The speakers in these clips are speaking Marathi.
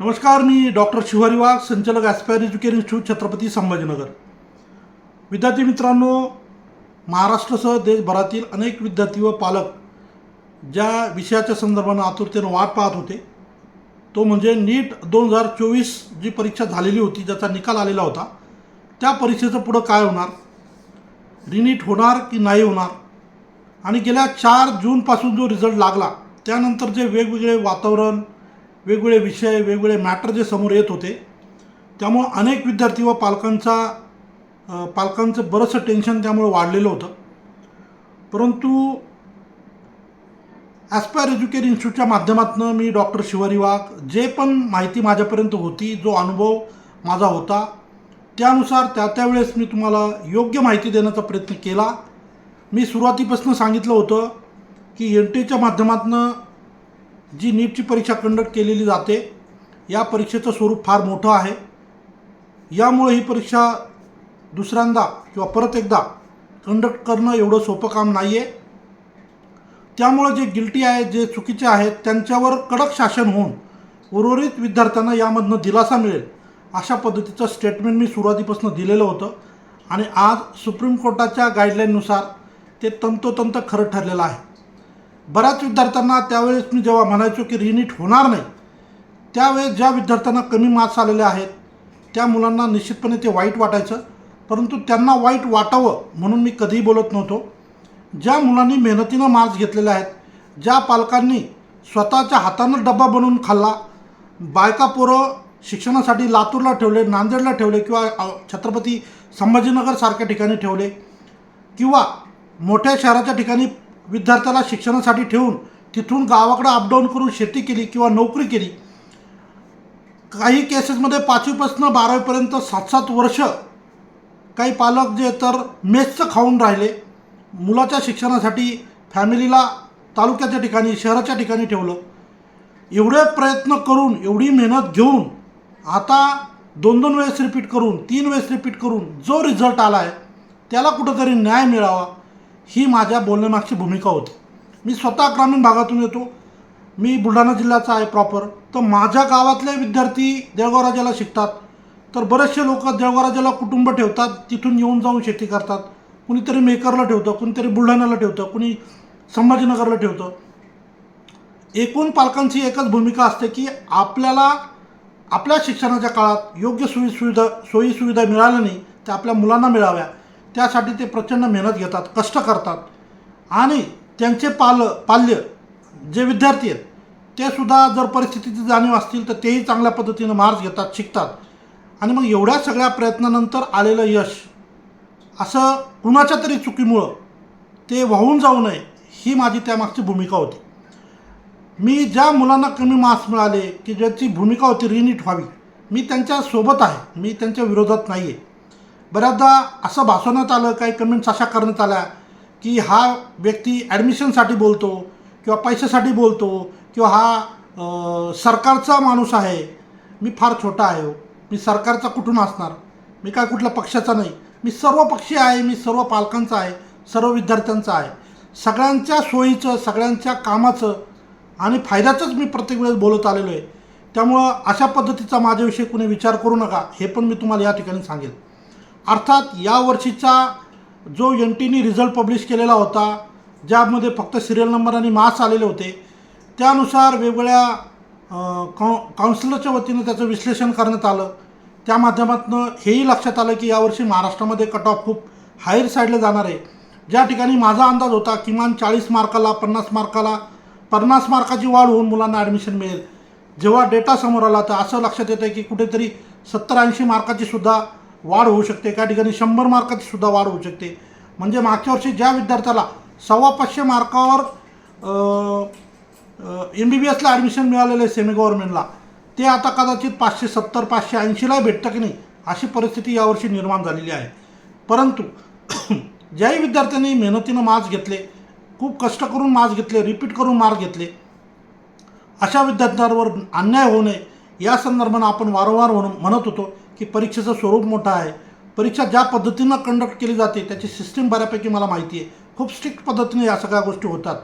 नमस्कार मी डॉक्टर शिवारी वाघ संचालक Aspire education institute Chhatrapati Sambhajinagar. विद्यार्थी मित्रांनो महाराष्ट्रासह देशभरातील अनेक विद्यार्थी व पालक ज्या विषयाच्या संदर्भानं आतुरतेनं वाट पाहत होते तो म्हणजे नीट दोन हजार चोवीस जी परीक्षा झालेली होती ज्याचा निकाल आलेला होता त्या परीक्षेचं पुढं काय होणार? रिनीट होणार की नाही होणार? आणि गेल्या चार जूनपासून जो रिझल्ट लागला त्यानंतर जे वेगवेगळे वातावरण वेगवेगळे विषय वेगवेगळे मॅटर जे समोर येत होते त्यामुळं अनेक विद्यार्थी व पालकांचा पालकांचं बरंचसं टेन्शन त्यामुळे वाढलेलं होतं. परंतु ॲस्पायर एज्युकेशन इन्स्टिट्यूटच्या माध्यमातून मी डॉक्टर शिवारी वाघ जे पण माहिती माझ्यापर्यंत होती जो अनुभव माझा होता त्यानुसार त्या त्यावेळेस मी तुम्हाला योग्य माहिती देण्याचा प्रयत्न केला. मी सुरुवातीपासून सांगितलं होतं की एन टी एच्या माध्यमातून जी नीटची परीक्षा कंडक्ट केलेली जाते या परीक्षेचं स्वरूप फार मोठं आहे. यामुळे ही परीक्षा दुसऱ्यांदा किंवा परत एकदा कंडक्ट करणं एवढं सोपं काम नाही आहे त्यामुळं जे गिल्टी आहेत जे चुकीचे आहेत त्यांच्यावर कडक शासन होऊन उर्वरित विद्यार्थ्यांना यामधनं दिलासा मिळेल अशा पद्धतीचं स्टेटमेंट मी सुरुवातीपासून दिलेलं होतं. आणि आज सुप्रीम कोर्टाच्या गाईडलाईननुसार ते तंतोतंत खरं ठरलेलं आहे. बऱ्याच विद्यार्थ्यांना त्यावेळेस मी जेव्हा म्हणायचो की रिनीट होणार नाही त्यावेळेस ज्या विद्यार्थ्यांना कमी मार्क्स आलेले आहेत त्या मुलांना निश्चितपणे ते वाईट वाटायचं. परंतु त्यांना वाईट वाटावं म्हणून मी कधीही बोलत नव्हतो. ज्या मुलांनी मेहनतीनं मार्क्स घेतलेले आहेत ज्या पालकांनी स्वतःच्या हातानं डब्बा बनवून खाल्ला बायका पोरं शिक्षणासाठी लातूरला ठेवले नांदेडला ठेवले किंवा छत्रपती संभाजीनगरसारख्या ठिकाणी ठेवले किंवा मोठ्या शहराच्या ठिकाणी विद्यार्थ्याला शिक्षणासाठी ठेवून तिथून गावाकडं अपडाऊन करून शेती केली किंवा नोकरी केली. काही केसेसमध्ये पाचवीपासून बारावीपर्यंत सात सात वर्ष काही पालक जे तर मेसचं खाऊन राहिले. मुलाच्या शिक्षणासाठी फॅमिलीला तालुक्याच्या ठिकाणी शहराच्या ठिकाणी ठेवलं. एवढे प्रयत्न करून एवढी मेहनत घेऊन आता दोन दोन वेळेस रिपीट करून तीन वेळेस रिपीट करून जो रिझल्ट आला आहे त्याला कुठंतरी न्याय मिळावा. ही माझ्या बोलण्यामागची भूमिका होती. मी स्वतः ग्रामीण भागातून येतो. मी बुलढाणा जिल्ह्याचा आहे प्रॉपर तर माझ्या गावातले विद्यार्थी देवगावराजाला शिकतात. तर बरेचसे लोक देवगावराजाला कुटुंब ठेवतात. तिथून येऊन जाऊन शेती करतात. कुणीतरी मेकरला ठेवतं कुणीतरी बुलढाण्याला ठेवतं कुणी संभाजीनगरला ठेवतं. एकूण पालकांची एकच भूमिका असते की आपल्याला आपल्या शिक्षणाच्या काळात योग्य सोयी सुविधा सोयी सुविधा मिळाल्या नाही त्या आपल्या मुलांना मिळाव्या त्यासाठी ते प्रचंड मेहनत घेतात कष्ट करतात. आणि त्यांचे पाल पाल्य जे विद्यार्थी आहेत ते सुद्धा जर परिस्थितीची जाणीव असतील तर तेही चांगल्या पद्धतीनं मार्क्स घेतात शिकतात. आणि मग एवढ्या सगळ्या प्रयत्नानंतर आलेलं यश असं कुणाच्या तरी चुकीमुळं ते वाहून जाऊ नये ही माझी त्यामागची भूमिका होती. मी ज्या मुलांना कमी मार्क्स मिळाले की ज्याची भूमिका होती रिनीट व्हावी मी त्यांच्यासोबत आहे मी त्यांच्या विरोधात नाही आहे बऱ्याचदा असं भासवण्यात आलं काही कमेंट्स अशा करण्यात आल्या की हा व्यक्ती ॲडमिशनसाठी बोलतो किंवा पैशासाठी बोलतो किंवा हा सरकारचा माणूस आहे मी फार छोटा आहे हो, मी सरकारचा कुठून असणार? मी काय कुठल्या पक्षाचा नाही? मी सर्व पक्षी आहे मी सर्व पालकांचा आहे सर्व विद्यार्थ्यांचा आहे. सगळ्यांच्या सोयीचं सगळ्यांच्या कामाचं आणि फायद्याचंच मी प्रत्येक वेळेस बोलत आलेलो आहे. त्यामुळं अशा पद्धतीचा माझ्याविषयी कुणी विचार करू नका हे पण मी तुम्हाला या ठिकाणी सांगेल. अर्थात या वर्षीचा जो एन टीनी रिझल्ट पब्लिश केलेला होता ज्यामध्ये फक्त सिरियल नंबर आणि मार्क्स आलेले होते त्यानुसार वेगवेगळ्या अं, कौ काउन्सिलरच्या वतीनं त्याचं विश्लेषण करण्यात आलं. त्या माध्यमातून हेही लक्षात आलं की यावर्षी महाराष्ट्रामध्ये कट ऑफ खूप हायर साईडला जाणार आहे. ज्या ठिकाणी माझा अंदाज होता किमान चाळीस मार्काला पन्नास मार्काला पन्नास मार्काची वाढ होऊन मुलांना ॲडमिशन मिळेल. जेव्हा डेटा समोर आला तर असं लक्षात येतं की कुठेतरी सत्तर ऐंशी मार्काची सुद्धा वाढ होऊ शकते. काही ठिकाणी शंभर मार्काची सुद्धा वाढ होऊ शकते. म्हणजे मागच्या वर्षी ज्या विद्यार्थ्याला सव्वा पाचशे मार्कावर एम बी बी एसला ॲडमिशन मिळालेलं आहे सेमी गव्हर्नमेंटला ते आता कदाचित पाचशे सत्तर पाचशे ऐंशीला भेटतं की नाही अशी परिस्थिती यावर्षी निर्माण झालेली आहे. परंतु ज्याही विद्यार्थ्यांनी मेहनतीनं मार्क्स घेतले खूप कष्ट करून मार्क्स घेतले रिपीट करून मार्क घेतले अशा विद्यार्थ्यांवर अन्याय होऊ नये. या संदर्भानं आपण वारंवार म्हणत होतो की परीक्षेचं स्वरूप मोठं आहे. परीक्षा ज्या पद्धतीनं कंडक्ट केली जाते त्याची सिस्टीम बऱ्यापैकी मला माहिती आहे. खूप स्ट्रिक्ट पद्धतीने या सगळ्या गोष्टी होतात.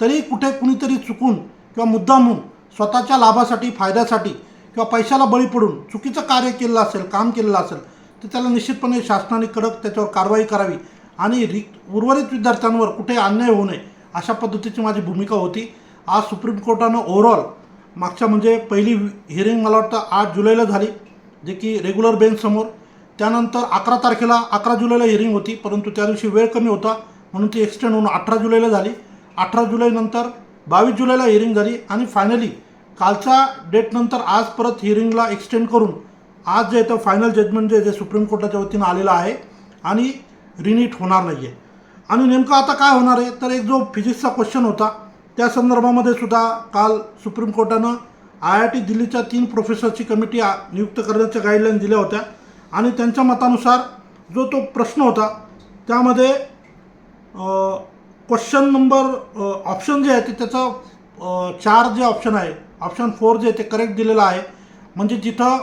तरी कुठे कुणीतरी चुकून किंवा मुद्दामून स्वतःच्या लाभासाठी फायद्यासाठी किंवा पैशाला बळी पडून चुकीचं कार्य केलेलं असेल काम केलेलं असेल तर त्याला निश्चितपणे शासनाने कडक त्याच्यावर कारवाई करावी आणि रि उर्वरित विद्यार्थ्यांवर कुठे अन्याय होऊ नये अशा पद्धतीची माझी भूमिका होती. आज सुप्रीम कोर्टानं ओव्हरऑल मागच्या म्हणजे पहिली हिअरिंग मला वाटतं आठ जुलैला झाली जे की रेग्युलर बेंचसमोर त्यानंतर अकरा तारखेला अकरा जुलैला हिअरिंग होती परंतु त्या दिवशी वेळ कमी होता म्हणून ती एक्सटेंड होऊन अठरा जुलैला झाली. अठरा जुलैनंतर बावीस जुलैला हिअरिंग झाली आणि फायनली कालच्या डेटनंतर आज परत हिअरिंगला एक्सटेंड करून आज जे येतं फायनल जजमेंट जे जे सुप्रीम कोर्टाच्या वतीनं आलेलं आहे आणि रिनीट होणार नाही आहे आणि नेमकं आता काय होणार आहे? तर एक जो फिजिक्सचा क्वेश्चन होता त्या संदर्भामध्ये सुद्धा काल सुप्रीम कोर्टानं आय आय टी दिल्लीच्या तीन प्रोफेसरची कमिटी आ- नियुक्त करण्याच्या गाईडलाईन दिल्या होत्या. आणि त्यांच्या मतानुसार जो तो प्रश्न होता त्यामध्ये क्वेश्चन नंबर ऑप्शन जे आहे ते त्याचं चार जे ऑप्शन आहे ऑप्शन फोर जे आहे ते करेक्ट दिलेलं आहे. म्हणजे जिथं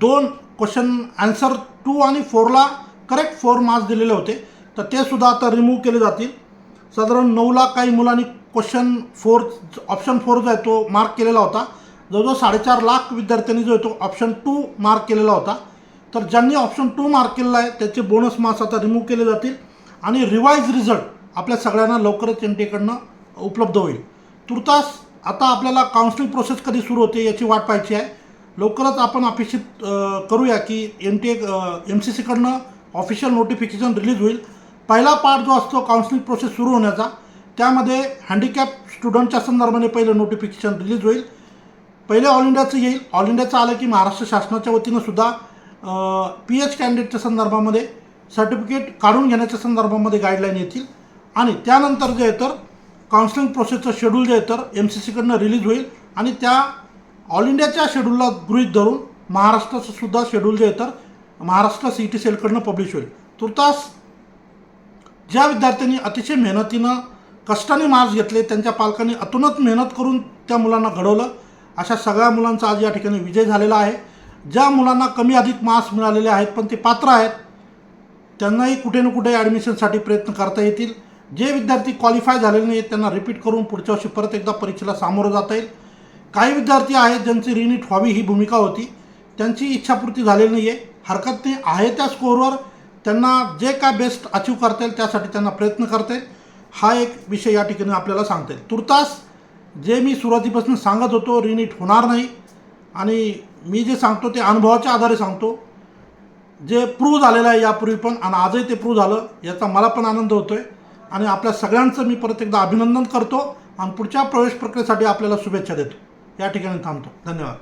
दोन क्वेश्चन आन्सर टू आणि फोरला करेक्ट फोर मार्क्स दिलेले होते तर ते सुद्धा आता रिमूव्ह केले जातील. साधारण नऊला काही मुलांनी क्वेश्चन फोर ऑप्शन फोर जो आहे तो मार्क केलेला होता. जवळजवळ साडेचार लाख विद्यार्थ्यांनी जो आहे तो ऑप्शन टू मार्क केलेला होता. तर ज्यांनी ऑप्शन टू मार्क केलेला आहे त्याचे बोनस मार्क्स आता रिमूव्ह केले जातील आणि रिवाईज रिझल्ट आपल्या सगळ्यांना लवकरच एन टीकडनं उपलब्ध होईल. तुर्तास आता आपल्याला काउन्सिलिंग प्रोसेस कधी सुरू होते याची वाट पाहायची आहे. लवकरच आपण अपेक्षित करूया की N T A M C सीकडनं official notification release होईल. पहिला पार्ट जो असतो काउन्सिलिंग प्रोसेस सुरू होण्याचा त्यामध्ये हँडिकॅप स्टुडंटच्या संदर्भाने पहिलं नोटिफिकेशन रिलीज होईल. पहिले ऑल इंडियाचं येईल. ऑल इंडियाचं आलं की महाराष्ट्र शासनाच्या वतीनं सुद्धा पी एच कॅन्डिडेटच्या संदर्भामध्ये सर्टिफिकेट काढून घेण्याच्या संदर्भामध्ये गाईडलाईन येतील. आणि त्यानंतर जे आहे तर काउन्सिलिंग प्रोसेसचं शेड्यूल जे आहे तर एम सी सीकडनं रिलीज होईल. आणि त्या ऑल इंडियाच्या शेड्यूलला गृहीत धरून महाराष्ट्राचं सुद्धा शेड्यूल जे आहे तर महाराष्ट्र सी टी सेलकडनं पब्लिश होईल. तुर्तास ज्या विद्यार्थ्यांनी अतिशय मेहनतीनं कष्टाने मार्क्स घेतले त्यांच्या पालकांनी अतुनत मेहनत करून त्या मुलांना घडवलं. अशा सगळ्या मुलांचा आज या ठिकाणी विजय झालेला आहे. ज्या मुलांना कमी अधिक मार्क्स मिळालेले आहेत पण ते पात्र आहेत त्यांनाही कुठे ना कुठे ॲडमिशनसाठी प्रयत्न करता येतील. जे विद्यार्थी क्वालिफाय झालेले नाहीत त्यांना रिपीट करून पुढच्या वर्षी परत एकदा परीक्षेला सामोरं जाता येईल. काही विद्यार्थी आहेत ज्यांची रिनीट व्हावी ही भूमिका होती. त्यांची इच्छापूर्ती झालेली नाही आहे हरकत नाही. आहे त्या स्कोअरवर त्यांना जे काय बेस्ट अचीव करता येईल त्यासाठी त्यांना प्रयत्न करता येईल. हा एक विषय या ठिकाणी आपल्याला सांगता येईल तुर्तास जे मी सुरुवातीपासून सांगत होतो रिनीट होणार नाही. आणि मी जे सांगतो ते अनुभवाच्या आधारे सांगतो. जे प्रूव्ह झालेलं आहे यापूर्वी पण आणि आजही ते प्रूव्ह झालं याचा मला पण आनंद होतो आहे आणि आपल्या सगळ्यांचं मी परत एकदा अभिनंदन करतो आणि पुढच्या प्रवेश प्रक्रियेसाठी आपल्याला शुभेच्छा देतो. या ठिकाणी थांबतो. धन्यवाद.